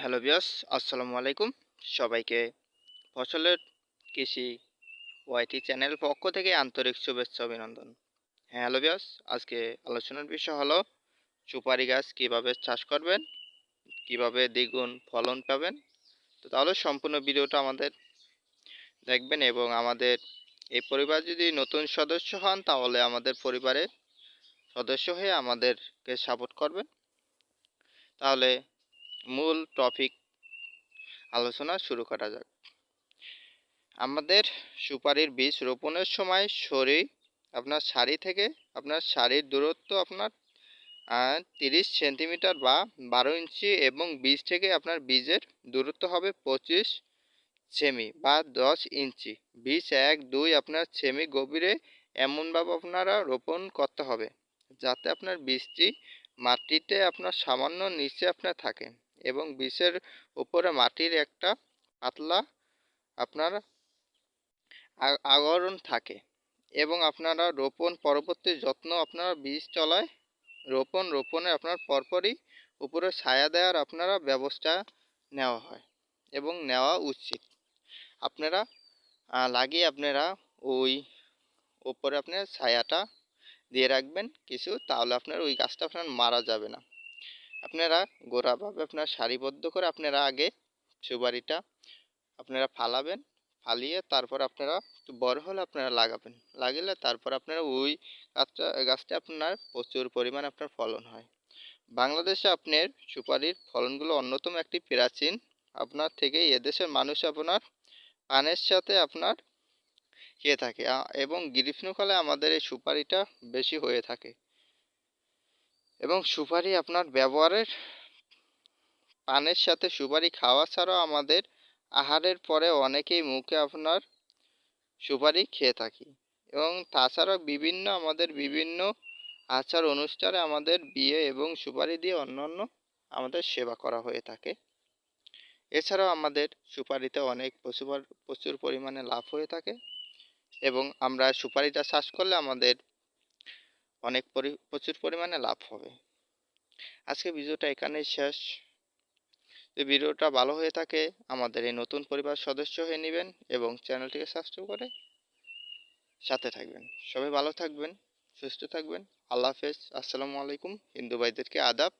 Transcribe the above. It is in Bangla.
হ্যালো বিয়াস আসসালামু আলাইকুম। সবাইকে ফসলের কৃষি ওয়াইটি চ্যানেল পক্ষ থেকে আন্তরিক শুভেচ্ছা অভিনন্দন। হ্যাঁ হ্যালো বিয়াস আজকে আলোচনার বিষয় হলো সুপারি গাছ কীভাবে চাষ করবেন, কীভাবে দ্বিগুণ ফলন পাবেন। তো তাহলে সম্পূর্ণ ভিডিওটা আমাদের দেখবেন এবং আমাদের এই পরিবার যদি নতুন সদস্য হন, তাহলে আমাদের পরিবারের সদস্য হয়ে আমাদেরকে সাপোর্ট করবেন। তাহলে মূল টপিক আলোচনা শুরু করা যাক। আমাদের সুপারির বীজ রোপণের সময় সরি আপনার সারি থেকে আপনার সারির দূরত্ব আপনার তিরিশ সেন্টিমিটার বা বারো ইঞ্চি এবং বীজ থেকে আপনার বীজের দূরত্ব হবে পঁচিশ সেমি বা দশ ইঞ্চি। বীজ এক, দুই আপনার সেমি গভীরে এমনভাবে আপনারা রোপণ করতে হবে, যাতে আপনার বীজটি মাটিতে আপনার সামান্য নিচে আপনার থাকে। এবং বীজের উপরে মাটির একটা পাতলা আপনার আবরণ থাকে এবং আপনারা রোপণ পরবর্তী যত্ন আপনারা বীজ চলায় রোপণ, রোপণে আপনার পরপরই উপরে ছায়া দেওয়ার আপনারা ব্যবস্থা নেওয়া হয় এবং নেওয়া উচিত। আপনারা লাগিয়ে আপনারা ওই উপরে আপনার ছায়াটা দিয়ে রাখবেন কিছু, তাহলে আপনার ওই গাছটা আপনার মারা যাবে না। আপনারা গোড়াভাবে আপনার সারিবদ্ধ করে আপনারা আগে সুপারিটা আপনারা ফালাবেন, ফালিয়ে তারপর আপনারা বড় হলে আপনারা লাগাবেন। লাগালে তারপর আপনারা ওই গাছটা গাছটা আপনার প্রচুর পরিমাণ আপনার ফলন হয়। বাংলাদেশে আপনার সুপারির ফলনগুলো অন্যতম একটি প্রাচীন। আপনার থেকে এদেশের মানুষ আপনার পানের সাথে আপনার খেয়ে থাকে। এবং গ্রীষ্মকালে আমাদের এই সুপারিটা বেশি হয়ে থাকে। এবং সুপারি আপনার ব্যবহারের পানের সাথে সুপারি খাওয়া ছাড়াও আমাদের আহারের পরে অনেকেই মুখে আপনার সুপারি খেয়ে থাকি। এবং তাছাড়াও বিভিন্ন আমাদের বিভিন্ন আচার অনুষ্ঠানে আমাদের বিয়ে এবং সুপারি দিয়ে অন্যান্য আমাদের সেবা করা হয়ে থাকে। এছাড়াও আমাদের সুপারিতে অনেক প্রচুর প্রচুর পরিমাণে লাভ হয়ে থাকে এবং আমরা সুপারিটা চাষ করলে আমাদের অনেক পরি, প্রচুর পরিমাণে লাভ হবে। আজকে ভিডিওটা এখানেই শেষ। যদি ভিডিওটা ভালো হয়ে থাকে, আমাদের এই নতুন পরিবার সদস্য হয়ে নেবেন এবং চ্যানেলটিকে সাবস্ক্রাইব করে সাথে থাকবেন। সবাই ভালো থাকবেন, সুস্থ থাকবেন। আল্লাহ হাফেজ। আসসালামু আলাইকুম। হিন্দু ভাইদেরকে আদাব।